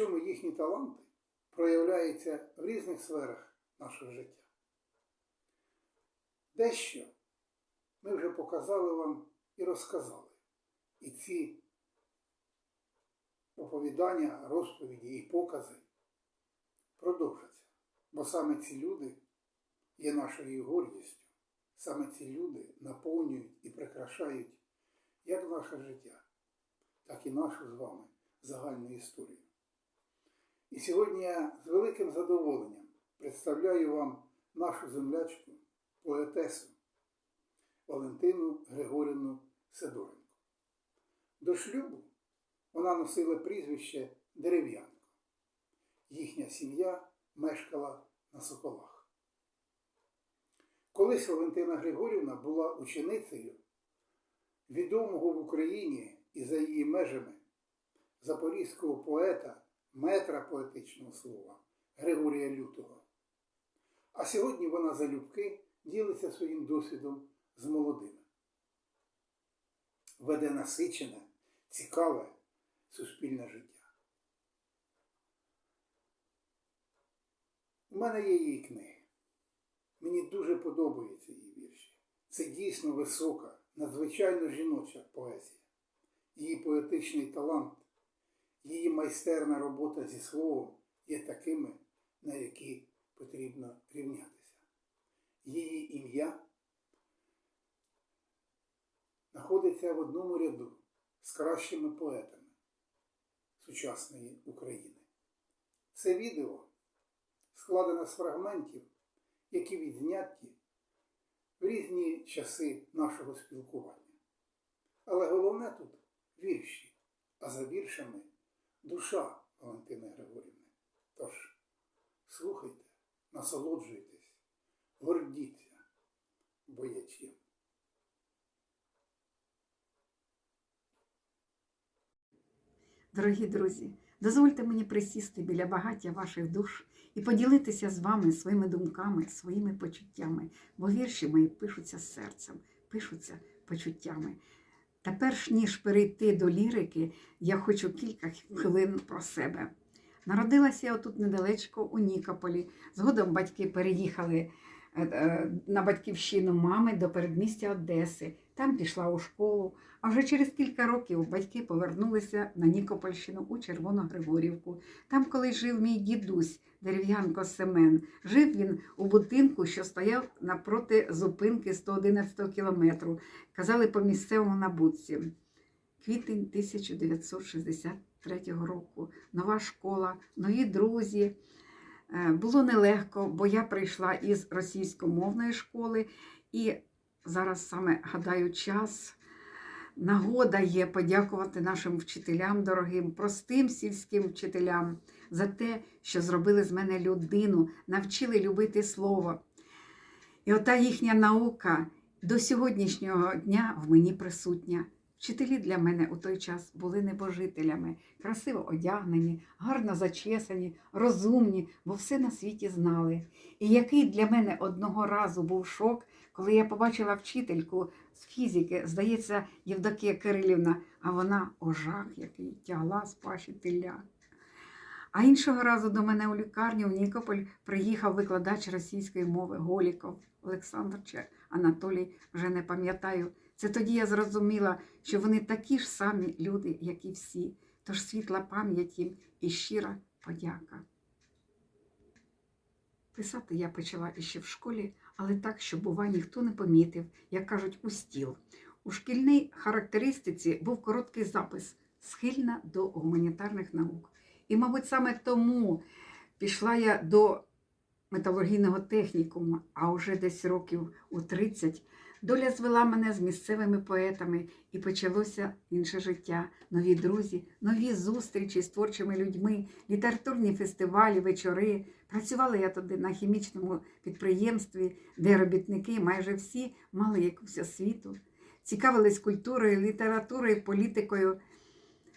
Причому їхні таланти проявляються в різних сферах нашого життя. Дещо ми вже показали вам і розказали. І ці оповідання, розповіді і покази продовжаться. Бо саме ці люди є нашою гордістю. Саме ці люди наповнюють і прикрашають як наше життя, так і нашу з вами загальну історію. І сьогодні я з великим задоволенням представляю вам нашу землячку, поетесу Валентину Григорівну Сидоренко. До шлюбу вона носила прізвище Дерев'янко. Їхня сім'я мешкала на Соколах. Колись Валентина Григорівна була ученицею відомого в Україні і за її межами запорізького поета, метра поетичного слова Григорія Лютого. А сьогодні вона залюбки ділиться своїм досвідом з молодими. Веде насичене, цікаве суспільне життя. У мене є її книги. Мені дуже подобаються її вірші. Це дійсно висока, надзвичайно жіноча поезія. Її поетичний талант, її майстерна робота зі словом є такими, на які потрібно рівнятися. Її ім'я знаходиться в одному ряду з кращими поетами сучасної України. Це відео складено з фрагментів, які відзняті в різні часи нашого спілкування. Але головне тут вірші, а за віршами душа Валентини Григорівни. Тож, слухайте, насолоджуйтесь, гордіться, бо є чим. Дорогі друзі, дозвольте мені присісти біля багаття ваших душ і поділитися з вами своїми думками, своїми почуттями, бо вірші мої пишуться серцем, пишуться почуттями. Та перш ніж перейти до лірики, я хочу кілька хвилин про себе. Народилася я тут недалечко у Нікополі. Згодом батьки переїхали на батьківщину мами до передмістя Одеси. Там пішла у школу. А вже через кілька років батьки повернулися на Нікопольщину у Червоногригорівку. Там, коли жив мій дідусь Дерев'янко Семен, жив він у будинку, що стояв напроти зупинки 111 кілометру. Казали по місцевому на будці. Квітень 1963 року. Нова школа, нові друзі. Е, Було нелегко, бо я прийшла із російськомовної школи, і зараз саме гадаю час. Нагода є подякувати нашим вчителям дорогим, простим сільським вчителям за те, що зробили з мене людину, навчили любити слово. І ота їхня наука до сьогоднішнього дня в мені присутня. Вчителі для мене у той час були небожителями, красиво одягнені, гарно зачесані, розумні, бо все на світі знали. І який для мене одного разу був шок, коли я побачила вчительку з фізики, здається, Євдокія Кирилівна, а вона ожах, який тягла з паші теля. А іншого разу до мене у лікарню в Нікополь приїхав викладач російської мови Голіков Олександр Анатолій, вже не пам'ятаю. Це тоді я зрозуміла, що вони такі ж самі люди, як і всі. Тож світла пам'ять їм і щира подяка. Писати я почала іще в школі, але так, що, бува, ніхто не помітив, як кажуть, у стіл. У шкільній характеристиці був короткий запис схильна до гуманітарних наук. І, мабуть, саме тому пішла я до металургійного технікуму, а вже десь років у 30 доля звела мене з місцевими поетами, і почалося інше життя, нові друзі, нові зустрічі з творчими людьми, літературні фестивалі, вечори. Працювала я туди на хімічному підприємстві, де робітники майже всі мали якусь освіту, цікавились культурою, літературою, політикою.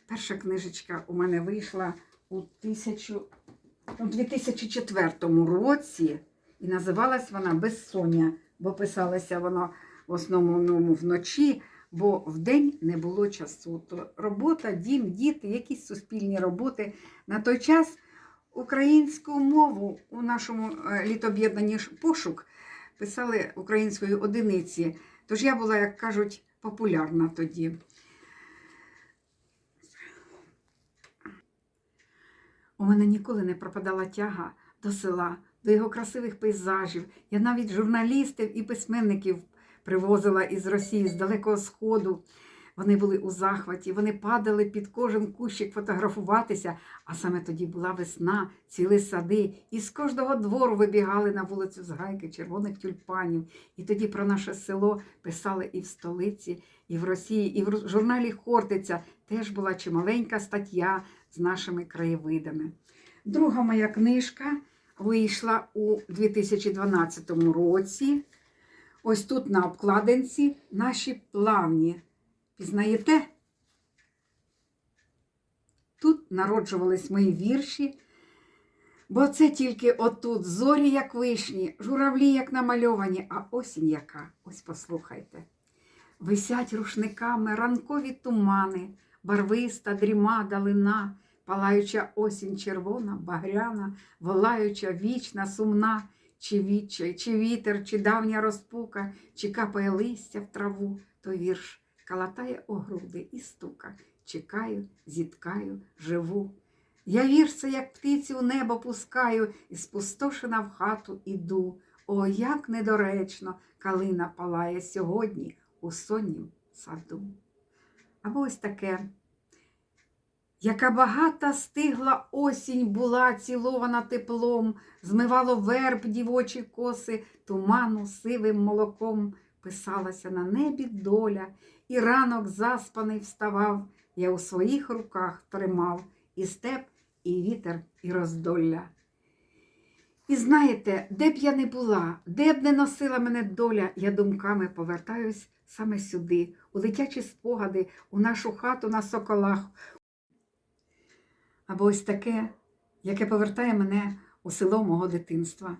Перша книжечка у мене вийшла у 1000 у 2004 році, і називалась вона Безсоння, бо писалася вона в основному вночі, бо вдень не було часу. То робота, дім, діти, якісь суспільні роботи. На той час українську мову у нашому е, літоб'єднанні пошук писали українською одиниці. Тож я була, як кажуть, популярна тоді. У мене ніколи не пропадала тяга до села, до його красивих пейзажів. Я навіть журналістів і письменників привозила із Росії, з Далекого Сходу. Вони були у захваті, вони падали під кожен кущик фотографуватися, а саме тоді була весна, цілі сади, і з кожного двору вибігали на вулицю з гайки червоних тюльпанів. І тоді про наше село писали і в столиці, і в Росії, і в журналі Хортиця теж була чималенька стаття з нашими краєвидами. Друга моя книжка вийшла у 2012 році. Ось тут на обкладинці наші плавні. Пізнаєте? Тут народжувались мої вірші, бо це тільки отут зорі, як вишні, журавлі, як намальовані, а осінь яка. Ось послухайте. Висять рушниками ранкові тумани, барвиста дріма далина, палаюча осінь червона, багряна, волаюча вічна, сумна, чи відчай, чи вітер, чи давня розпука, чи капає листя в траву, то вірш калатає о груди і стука. Чекаю, зіткаю, живу. Я вірце, як птицю у небо пускаю, і спустошена в хату іду. О, як недоречно калина палає сьогодні у соннім саду. Або ось таке. Яка багата стигла осінь була, цілована теплом, змивало верб дівочі коси, туману сивим молоком, писалася на небі доля, і ранок заспаний вставав, я у своїх руках тримав і степ, і вітер, і роздолля. І знаєте, де б я не була, де б не носила мене доля, я думками повертаюсь саме сюди, у дитячі спогади, у нашу хату на соколах. Або ось таке, яке повертає мене у село мого дитинства.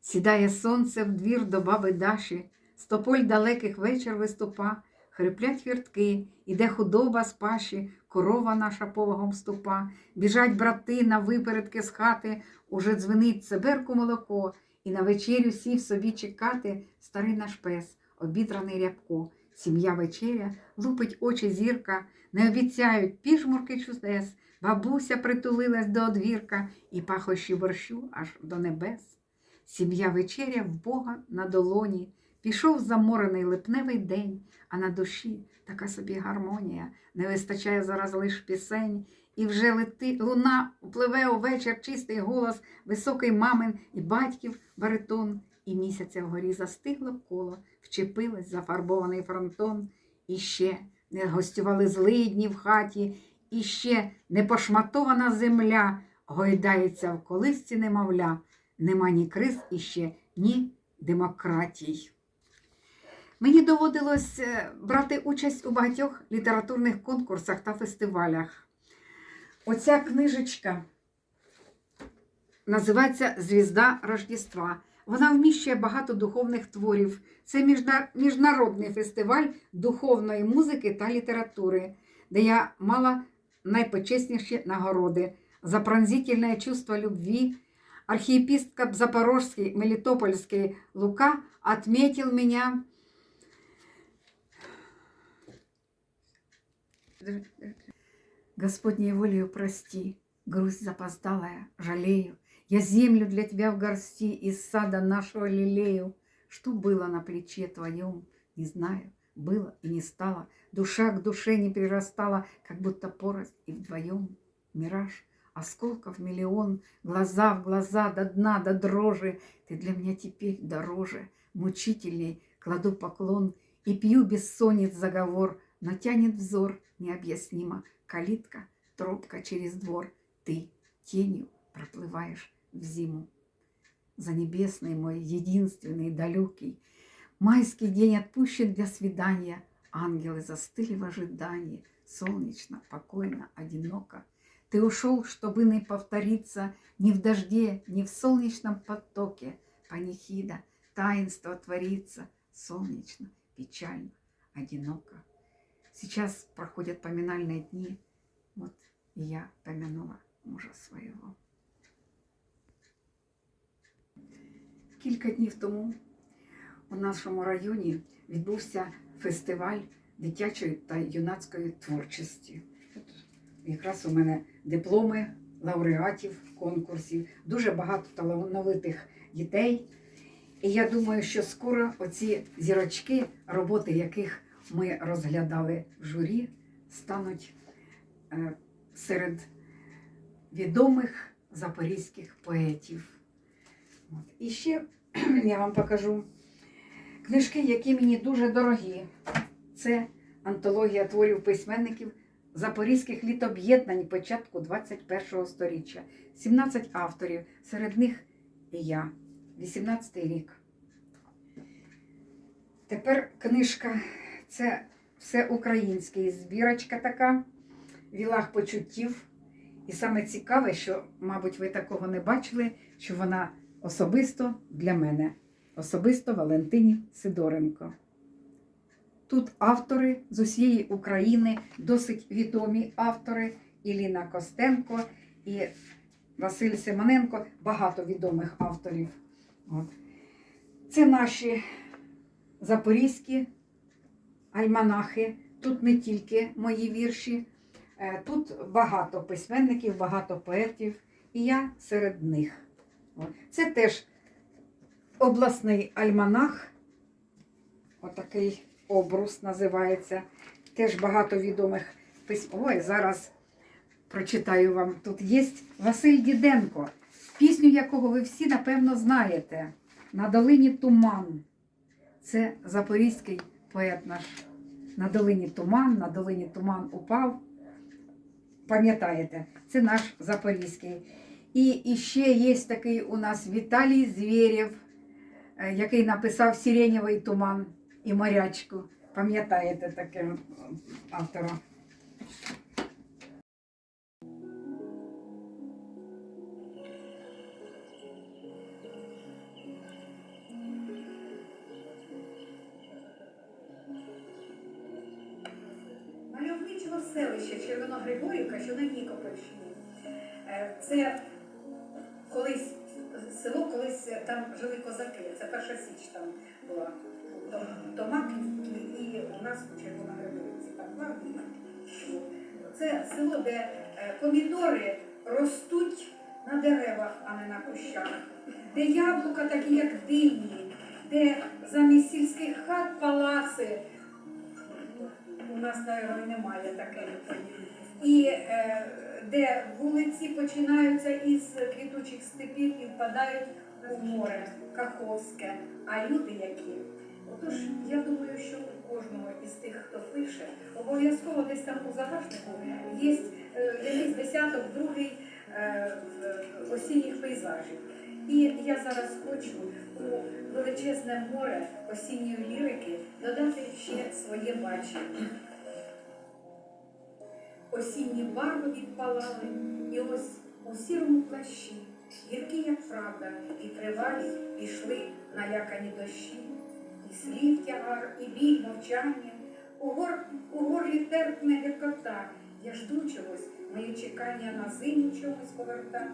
Сідає сонце в двір до баби Даші, з тополь далеких вечір виступа, хриплять віртки, іде худоба з паші, корова наша повагом ступа, біжать брати на випередки з хати, уже дзвенить циберку молоко, і на вечерю сів собі чекати старий наш пес, обідраний рябко. Сім'я вечеря, лупить очі зірка, не обіцяють пішмурки чудес, бабуся притулилась до одвірка і пахощі борщу аж до небес. Сім'я вечеря в Бога на долоні, пішов заморений липневий день, а на душі така собі гармонія, не вистачає зараз лиш пісень, і вже лети, луна пливе увечір чистий голос, високий мамин і батьків баритон, і місяця вгорі застигло коло, вчепилось зафарбований фронтон, і ще не гостювали злидні в хаті, і ще не пошматована земля, гойдається в колисці немовля, нема ні криз іще, ні демократій. Мені доводилось е, брати участь у багатьох літературних конкурсах та фестивалях. Оця книжечка називається Звізда Рождества. Вона вміщує багато духовних творів. Це міжнародний фестиваль духовної музики та літератури, де я мала найпочесніші нагороди за пронзительне чувство любви. Архиепископ Запорожский, Мелитопольский Лука отметил меня Господней волею прости, грусть запоздалая, жалею. Я землю для тебя в горсти из сада нашего лелею. Что было на плече твоем, не знаю, было и не стало. Душа к душе не прирастала, как будто порость и вдвоем. Мираж, осколков миллион, глаза в глаза, до дна, до дрожи. Ты для меня теперь дороже, мучительней, кладу поклон и пью бессонниц заговор, но тянет взор необъяснимо. Калитка, тропка через двор, ты тенью проплываешь в зиму. За небесный мой, единственный, далекий, майский день отпущен для свидания. Ангелы застыли в ожидании, солнечно, покойно, одиноко. Ты ушел, чтобы не повториться ни в дожде, ни в солнечном потоке. Панихида, таинство творится, солнечно, печально, одиноко. Сейчас проходят поминальные дни, вот и я помянула мужа своего. Кілька днів тому у нашому районі відбувся фестиваль дитячої та юнацької творчості. Якраз у мене дипломи лауреатів конкурсів, дуже багато талановитих дітей. І я думаю, що скоро оці зірочки, роботи яких ми розглядали в журі, стануть е, серед відомих запорізьких поетів. І ще я вам покажу книжки, які мені дуже дорогі. Це антологія творів письменників запорізьких літоб'єднань початку 21 століття. 17 авторів, серед них і я, 18 рік. Тепер книжка це все українське, збірочка така, вілах почуттів. І саме цікаве, що, мабуть, ви такого не бачили, що вона особисто для мене, особисто Валентині Сидоренко. Тут автори з усієї України, досить відомі автори Іліна Костенко і Василь Симоненко, багато відомих авторів. Це наші запорізькі альманахи. Тут не тільки мої вірші, е, тут багато письменників, багато поетів, і я серед них. Це теж обласний альманах, отакий обрус називається. Теж багато відомих письм. Ой, зараз прочитаю вам. Тут є Василь Діденко, пісню якого ви всі, напевно, знаєте. На долині туман. Це запорізький поет наш. На долині туман, на долині туман упав. Пам'ятаєте, це наш запорізький. І, ще є такий у нас Віталій Звєрєв, який написав Сиренєвий туман і морячку. Пам'ятаєте таке автора? Жили. Це перша січ там була. До- До і у нас у Клавдія. Це село, де е, помідори ростуть на деревах, а не на кущах, де яблука такі, як дині, де замість сільських хат палаци. У нас, мабуть, немає таких. І е, де вулиці починаються із квітучих степів і впадають море Каховське. А люди які? Отож, я думаю, що у кожного із тих, хто пише, обов'язково десь там у загашнику є е, якийсь десяток, другий е, осінніх пейзажів. І я зараз хочу у величезне море осінньої лірики додати ще своє бачення. Осінні барви відпалали, і ось у сірому плащі, гіркі, як правда, і тривалі пішли налякані дощі, і слів тягар, і біль мовчання, у, гор, у горлі терпне гіркота, я жду чогось, моє чекання на зиму чогось поверта.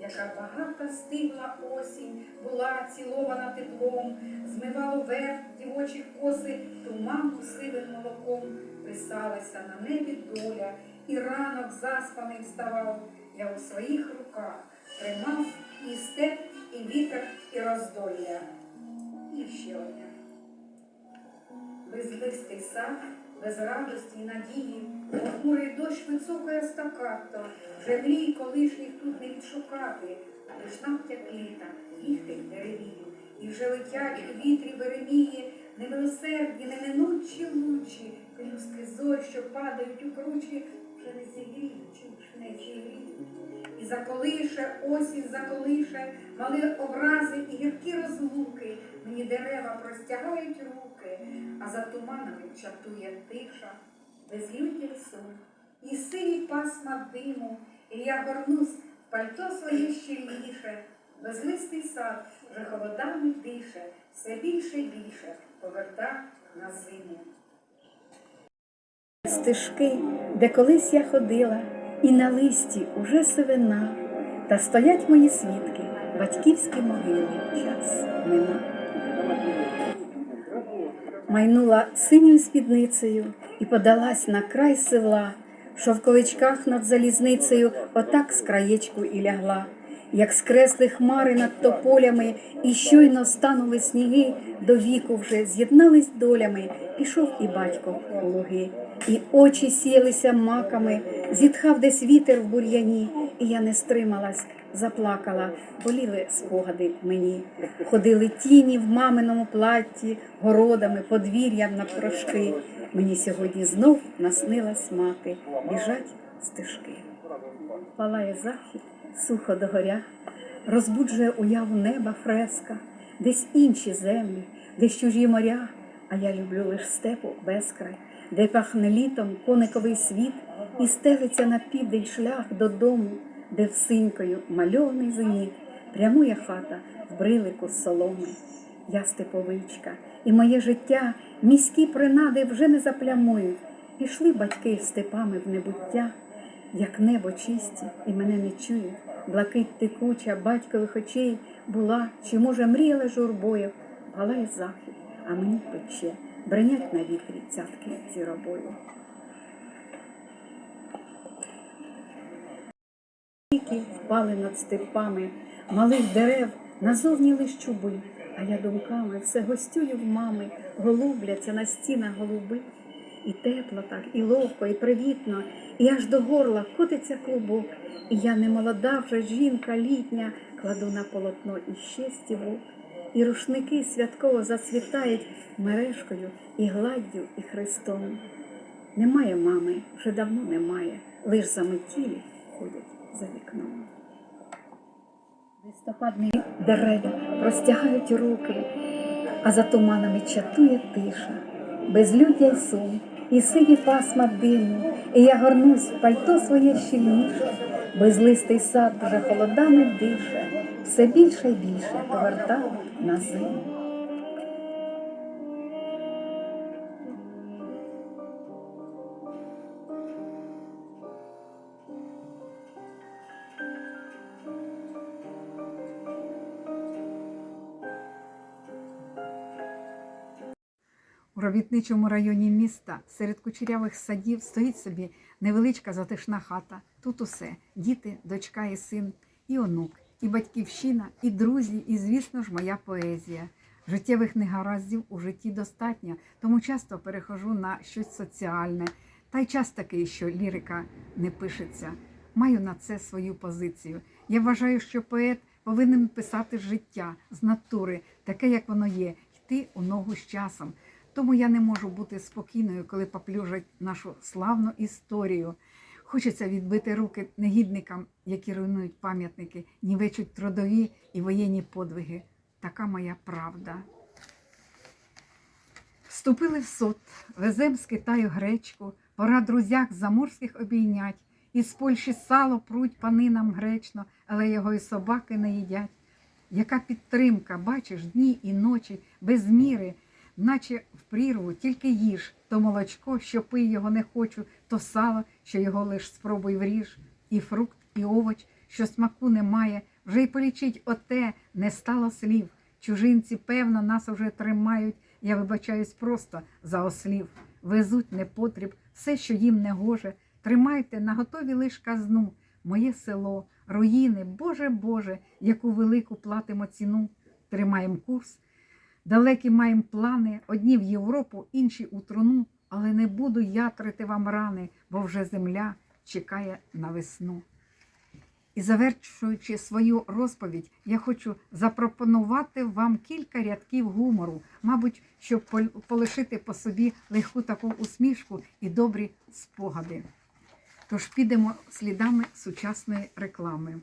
Яка багата стигла осінь, була цілована теплом, змивало верх дівочі коси, туманку сивим молоком, писалася на небі доля, і ранок заспаний вставав. Я у своїх руках тримав і степ, і вітер, і роздолля. І ще одне. Безлистий сад, без радості і надії, похмурий дощ високає стакато, вже мрій колишніх тут не відшукати, лиш навтяк літа, їхтих деревів, і вже летять у вітрі веремії, немилосердні, неминучі лучі, пелюстки зорь, що падають у кручі, вже не зігріють, чуш не зігріють. І заколише, осінь заколише, мали образи і гіркі розлуки, мені дерева простягають руки, а за туманами чатує тиша, безлюдний сон, і сині пасма диму, І я горнусь в пальто своє щільніше, безлистий сад вже холодами дише, все більше й більше поверта на зиму. Стежки, де колись я ходила, і на листі уже сивина, та стоять мої свідки, батьківські могили, час мина. Майнула синьою спідницею і подалась на край села, в шовковичках над залізницею отак з краєчку і лягла. Як скресли хмари над тополями, і щойно станули сніги, до віку вже з'єднались долями, пішов і батько у луги, і очі сіялися маками, зітхав десь вітер в бур'яні, і я не стрималась, заплакала, боліли спогади мені. Ходили тіні в маминому платті, городами, подвір'ям на прошки. Мені сьогодні знов наснилась мати, біжать стежки. Палає захід, сухо догоря, розбуджує уяву неба фреска, десь інші землі, десь чужі моря, а я люблю лиш степу безкрай, де пахне літом кониковий світ і стелиться на південь шлях додому, де всинькою мальований зеніт, прямує хата в брилику з соломи. Я степовичка, і моє життя міські принади вже не заплямують. Пішли батьки степами в небуття, як небо чисті, і мене не чують. Блакить текуча батькових очей була, чи, може, мріяла журбою, палає захід, а мені пече, бренять на вітрі цятки зіробою. Віки впали над степами, малих дерев назовні лиш чуби, а я думками все гостюю в мами, голубляться на стінах голуби. І тепло так, і ловко, і привітно, і аж до горла котиться клубок. І я не молода вже жінка літня, кладу на полотно іще стівок. І рушники святково зацвітають мережкою, і гладдю, і хрестом. Немає мами, вже давно немає, лиш заметілі ходять за вікном. Листопадні дерева простягають руки, а за туманами чатує тиша, безлюдя й сум, і сині пасма диму, і я горнусь в пальто своє щільніше, безлистий сад вже холодами дише, все більше й більше повертав на зиму. У робітничому районі міста серед кучерявих садів стоїть собі невеличка затишна хата. Тут усе діти, дочка і син, і онук, і батьківщина, і друзі, і, звісно ж, моя поезія. Життєвих негараздів у житті достатньо, тому часто перехожу на щось соціальне. Та й час такий, що лірика не пишеться. Маю на це свою позицію. Я вважаю, що поет повинен писати життя, з натури, таке, як воно є, йти у ногу з часом. Тому я не можу бути спокійною, коли поплюжать нашу славну історію. Хочеться відбити руки негідникам, які руйнують пам'ятники, нівечуть трудові і воєнні подвиги. Така моя правда. Вступили в суд, везем з Китаю гречку, пора друзях заморських обійнять. Із Польщі сало пруть панинам гречно, але його і собаки не їдять. Яка підтримка, бачиш, дні і ночі, без міри, наче в прірву, тільки їж то молочко, що пий його не хочу, то сало, що його лиш спробуй вріж, і фрукт, і овоч, що смаку немає, вже й полічить оте, не стало слів. Чужинці, певно, нас уже тримають, я вибачаюсь просто за ослів. Везуть непотріб, все, що їм не гоже. Тримайте на готові лиш казну, моє село, руїни, Боже Боже, яку велику платимо ціну. Тримаємо курс. Далекі маємо плани, одні в Європу, інші у труну, але не буду ятрити вам рани, бо вже земля чекає на весну. І завершуючи свою розповідь, я хочу запропонувати вам кілька рядків гумору, мабуть, щоб полишити по собі легку таку усмішку і добрі спогади. Тож підемо слідами сучасної реклами.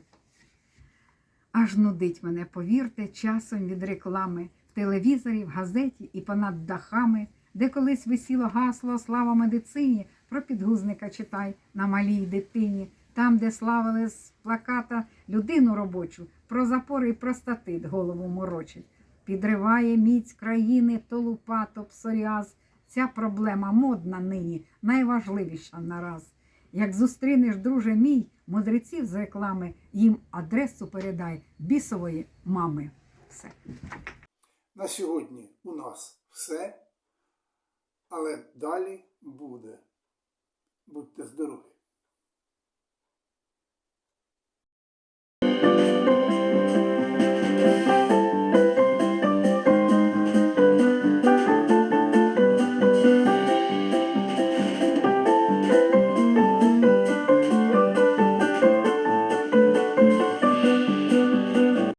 Аж нудить мене, повірте, часом від реклами в телевізорі, в газеті і понад дахами, де колись висіло гасло Слава медицині, про підгузника читай на малій дитині. Там, де славили з плаката людину робочу, про запори і про статит голову морочить. Підриває міць країни, то лупа, то псоріаз. Ця проблема модна нині, найважливіша нараз. Як зустрінеш, друже мій, мудреців з реклами, їм адресу передай бісової мами. Все. На сьогодні у нас все, але далі буде. Будьте здорові!